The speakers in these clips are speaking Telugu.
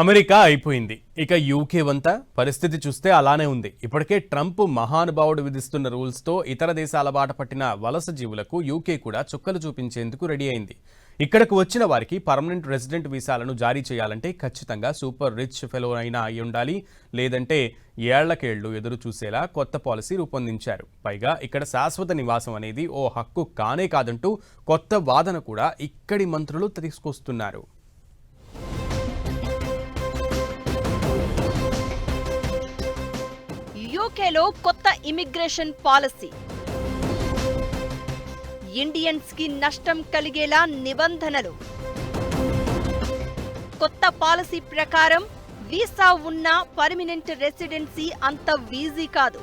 అమెరికా అయిపోయింది. ఇక యూకే వంత పరిస్థితి చూస్తే అలానే ఉంది. ఇప్పటికే ట్రంప్ మహానుభావుడు విధిస్తున్న రూల్స్తో ఇతర దేశాల బాట పట్టిన వలస జీవులకు యూకే కూడా చుక్కలు చూపించేందుకు రెడీ అయింది. ఇక్కడకు వచ్చిన వారికి పర్మనెంట్ రెసిడెంట్ వీసాలను జారీ చేయాలంటే ఖచ్చితంగా సూపర్ రిచ్ ఫెలో అయినా అయి ఉండాలి. లేదంటే ఏళ్ళకేళ్ళు ఎదురు చూసేలా కొత్త పాలసీ రూపొందించారు. పైగా ఇక్కడ శాశ్వత నివాసం అనేది ఓ హక్కు కానే కాదంటూ కొత్త వాదన కూడా ఇక్కడి మంత్రులు తీసుకొస్తున్నారు. యూకేలో కొత్త ఇమిగ్రేషన్ పాలసీ. ఇండియన్స్కి నష్టం కలిగేలా నిబంధనలు. కొత్త పాలసీ ప్రకారం వీసా ఉన్న పర్మినెంట్ రెసిడెన్సీ అంత వీజీ కాదు.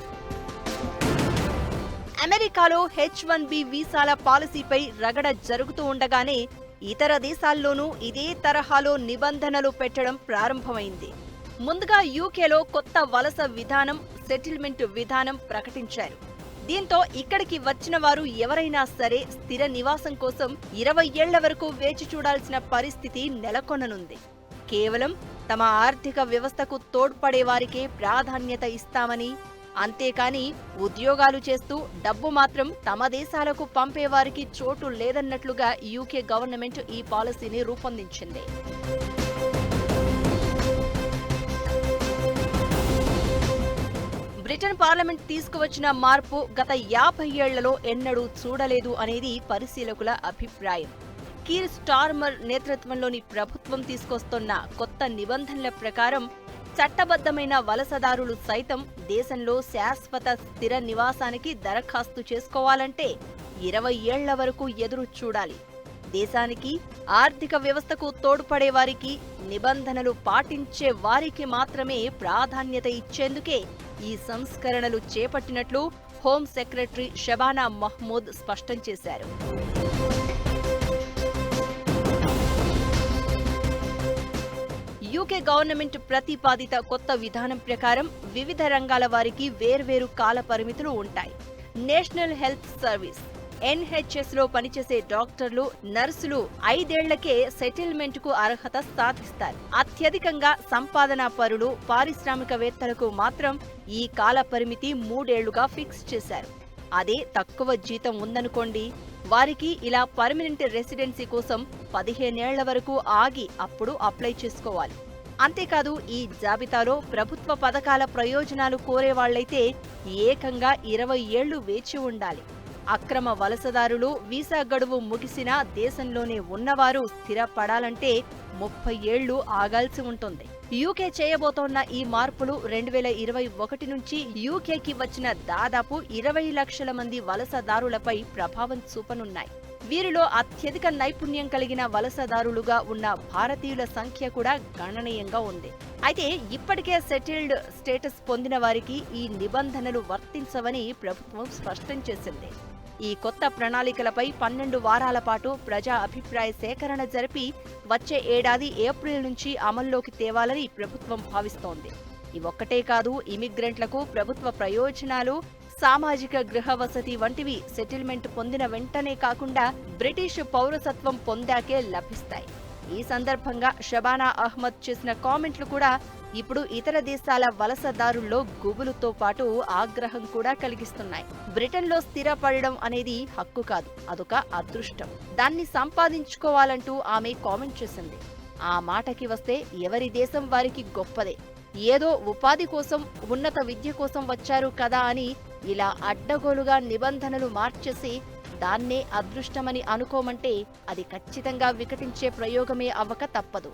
అమెరికాలో హెచ్ వన్ బి వీసాల పాలసీపై రగడ జరుగుతూ ఉండగానే ఇతర దేశాల్లోనూ ఇదే తరహాలో నిబంధనలు పెట్టడం ప్రారంభమైంది. ముందుగా యూకేలో కొత్త వలస విధానం సెటిల్మెంట్ విధానం ప్రకటించారు. దీంతో ఇక్కడికి వచ్చిన వారు ఎవరైనా సరే స్థిర నివాసం కోసం ఇరవై ఏళ్ళ వరకు వేచి చూడాల్సిన పరిస్థితి నెలకొననుంది. కేవలం తమ ఆర్థిక వ్యవస్థకు తోడ్పడే వారికే ప్రాధాన్యత ఇస్తామని అంతేకాని ఉద్యోగాలు చేస్తూ డబ్బు మాత్రం తమ దేశాలకు పంపేవారికి చోటు లేదన్నట్లుగా యూకే గవర్నమెంట్ ఈ పాలసీని రూపొందించింది. బ్రిటన్ పార్లమెంట్ తీసుకువచ్చిన మార్పు గత యాభై ఏళ్ళలో ఎన్నడూ చూడలేదు అనేది పరిశీలకుల అభిప్రాయం. కీర్ స్టార్మర్ నేతృత్వంలోని ప్రభుత్వం తీసుకొస్తున్న కొత్త నిబంధనల ప్రకారం చట్టబద్ధమైన వలసదారులు సైతం దేశంలో శాశ్వత స్థిర నివాసానికి దరఖాస్తు చేసుకోవాలంటే ఇరవై ఏళ్ళ వరకు ఎదురు చూడాలి దేశానికి ఆర్థిక వ్యవస్థకు తోడ్పడే వారికి నిబంధనలు పాటించే వారికి మాత్రమే ప్రాధాన్యత ఇచ్చేందుకే ఈ సంస్కరణలు చేపట్టినట్లు హోం సెక్రటరీ షబానా మహ్మూద్ స్పష్టం చేశారు. యూకే గవర్నమెంట్ ప్రతిపాదిత కొత్త విధానం ప్రకారం వివిధ రంగాల వారికి వేర్వేరు కాల పరిమితులు ఉంటాయి. నేషనల్ హెల్త్ సర్వీస్ ఎన్హెచ్ఎస్లో పనిచేసే డాక్టర్లు నర్సులు ఐదేళ్ళకే సెటిల్మెంట్కు అర్హత సాధిస్తారు. అత్యధికంగా సంపాదనా పరులు పారిశ్రామికవేత్తలకు మాత్రం ఈ కాల పరిమితి మూడేళ్ళుగా ఫిక్స్ చేశారు. అదే తక్కువ జీతం ఉందనుకోండి వారికి ఇలా పర్మనెంట్ రెసిడెన్సీ కోసం పదిహేనేళ్ళ వరకు ఆగి అప్పుడు అప్లై చేసుకోవాలి. అంతేకాదు ఈ జాబితాలో ప్రభుత్వ పథకాల ప్రయోజనాలు కోరేవాళ్ళైతే ఏకంగా ఇరవై ఏళ్ళు వేచి ఉండాలి. అక్రమ వలసదారులు వీసా గడువు ముగిసినా దేశంలోనే ఉన్నవారు స్థిరపడాలంటే ముప్పై ఏళ్ళు ఆగాల్సి ఉంటుంది. యూకే చేయబోతోన్న ఈ మార్పులు రెండు వేల ఇరవై ఒకటి నుంచి యూకేకి వచ్చిన దాదాపు ఇరవై లక్షల మంది వలసదారులపై ప్రభావం చూపనున్నాయి. వీరిలో అత్యధిక నైపుణ్యం కలిగిన వలసదారులుగా ఉన్న భారతీయుల సంఖ్య కూడా గణనీయంగా ఉంది. అయితే ఇప్పటికే సెటిల్డ్ స్టేటస్ పొందిన వారికి ఈ నిబంధనలు వర్తించవని ప్రభుత్వం స్పష్టం చేసింది. ఈ కొత్త ప్రణాళికలపై పన్నెండు వారాల పాటు ప్రజా అభిప్రాయ సేకరణ జరిపి వచ్చే ఏడాది ఏప్రిల్ నుంచి అమల్లోకి తేవాలని ప్రభుత్వం భావిస్తోంది. ఇవొక్కటే కాదు ఇమిగ్రెంట్లకు ప్రభుత్వ ప్రయోజనాలు సామాజిక గృహ వసతి వంటివి సెటిల్మెంట్ పొందిన వెంటనే కాకుండా బ్రిటిష్ పౌరసత్వం పొందాకే లభిస్తాయి. ఈ సందర్భంగా షబానా అహ్మద్ చేసిన కామెంట్లు కూడా ఇప్పుడు ఇతర దేశాల వలసదారుల్లో గుబులుతో పాటు ఆగ్రహం కూడా కలిగిస్తున్నాయి. బ్రిటన్లో స్థిరపడడం అనేది హక్కు కాదు అదొక అదృష్టం. దాన్ని సంపాదించుకోవాలంటూ ఆమె కామెంట్ చేసింది. ఆ మాటకి వస్తే ఎవరి దేశం వారికి గొప్పదే. ఏదో ఉపాధి కోసం ఉన్నత విద్య కోసం వచ్చారు కదా అని ఇలా అడ్డగోలుగా నిబంధనలు మార్చేసి దాన్నే అదృష్టమని అనుకోమంటే అది ఖచ్చితంగా వికటించే ప్రయోగమే అవ్వక తప్పదు.